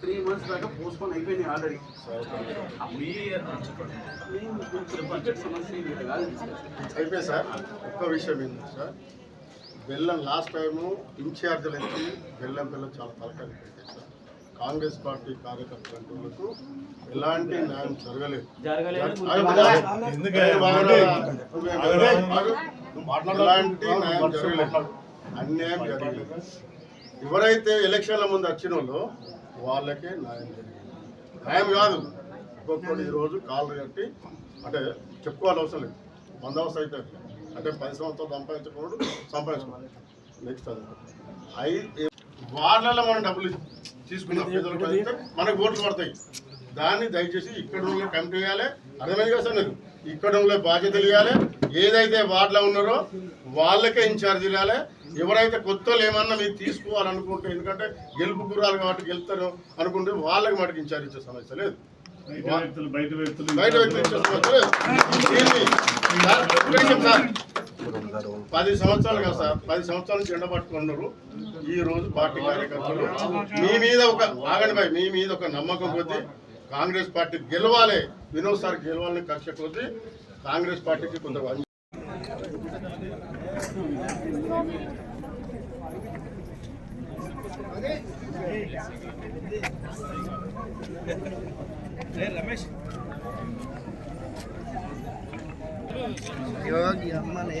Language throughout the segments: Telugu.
త్రీ మంత్స్ దాకా పోస్ట్పోన్ అయిపోయినాయి ఆల్రెడీ. బడ్జెట్ సమస్య. అయిపోయి సార్. ఒక్క విషయం ఏంటి సార్. బెల్లం లాస్ట్ టైము ఇన్ఛార్జీలు ఇచ్చి బెల్లం పిల్లలు చాలా తలకాలు పెట్టారు సార్. కాంగ్రెస్ పార్టీ కార్యకర్తలకు ఎలాంటి న్యాయం జరగలేదు. ఎలాంటి న్యాయం జరగలేదు. అన్యాయం జరగలేదు ఎవరైతే ఎలక్షన్ల ముందు వచ్చిన వాళ్ళు వాళ్ళకే న్యాయం జరిగింది. న్యాయం కాదు. ఒక్కొక్కడు ఈరోజు కాళ్ళు కట్టి అంటే చెప్పుకోవాలి అవసరం లేదు. బందోబస్తు అయితే అంటే పది సంవత్సరాలు సంపాదించకూడదు సంపాదించుకోవాలి నెక్స్ట్ అది. ఐ వార్లలో మనం డబ్బులు తీసుకున్నాం మనకు ఓట్లు పడతాయి. దాన్ని దయచేసి ఇక్కడ ఉన్న కమిటీ వేయాలి. అర్థమైంది కదా సార్ ఇక్కడ ఉన్న బాధ్యతలు ఇవ్వాలి ఏదైతే వార్డులో ఉన్నారో వాళ్ళకే ఇన్ఛార్జ్ ఇవ్వాలి ఎవరైతే కొత్త ఏమన్నా మీరు తీసుకోవాలనుకుంటే ఎందుకంటే గెలుపు గురాలు కాబట్టి గెలుతారు అనుకుంటే వాళ్ళకి మటుకు ఇన్ఛార్జ్ ఇచ్చే సమస్య లేదు. బయట వ్యక్తులు బయట వ్యక్తులు ఇచ్చే సమస్య లేదు. పది సంవత్సరాలు కదా సార్. పది సంవత్సరాల నుంచి ఎండ పట్టుకున్నారు ఈ రోజు పార్టీ కార్యకర్తలు. మీ మీద ఒక ఆగండి భాయ్ మీ మీద ఒక నమ్మకం కొద్దీ. కాంగ్రెస్ పార్టీ గెలవాలి. వినోద్ సార్ గెలవాలని కక్ష కొద్దీ. కాంగ్రెస్ పార్టీకి కొంత వంచ- యోగి అమ్మనే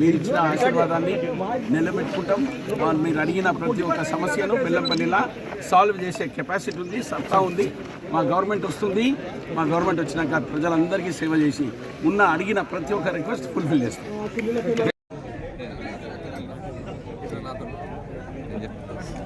మీరు ఇచ్చిన ఆశీర్వాదాన్ని నిలబెట్టుకుంటాం. వాళ్ళు మీరు అడిగిన ప్రతి ఒక్క సమస్యను బెల్లంపల్లిలా సాల్వ్ చేసే కెపాసిటీ ఉంది సత్తా ఉంది. మా గవర్నమెంట్ వస్తుంది. మా గవర్నమెంట్ వచ్చినాక ప్రజలందరికీ సేవ చేసి ఉన్న అడిగిన ప్రతి ఒక్క రిక్వెస్ట్ ఫుల్ఫిల్ చేస్తాం.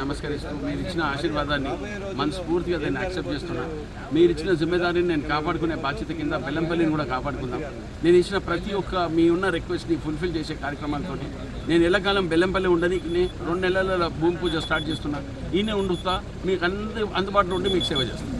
నమస్కరిస్తూ మీరు ఇచ్చిన ఆశీర్వాదాన్ని మనస్ఫూర్తిగా దాన్ని యాక్సెప్ట్ చేస్తున్నా. మీరు ఇచ్చిన జిమ్మేదారిని నేను కాపాడుకునే బాధ్యత కింద బెల్లంపల్లిని కూడా కాపాడుకుందాం. నేను ఇచ్చిన ప్రతి ఒక్క మీ ఉన్న రిక్వెస్ట్ని ఫుల్ఫిల్ చేసే కార్యక్రమాలతో నేను ఎల్లకాలం బెల్లంపల్లి ఉండని రెండు నెలల భూమి పూజ స్టార్ట్ చేస్తున్నా. ఈయనే ఉండుతా మీకు అందు అందుబాటులో ఉండి మీకు సేవ చేస్తాను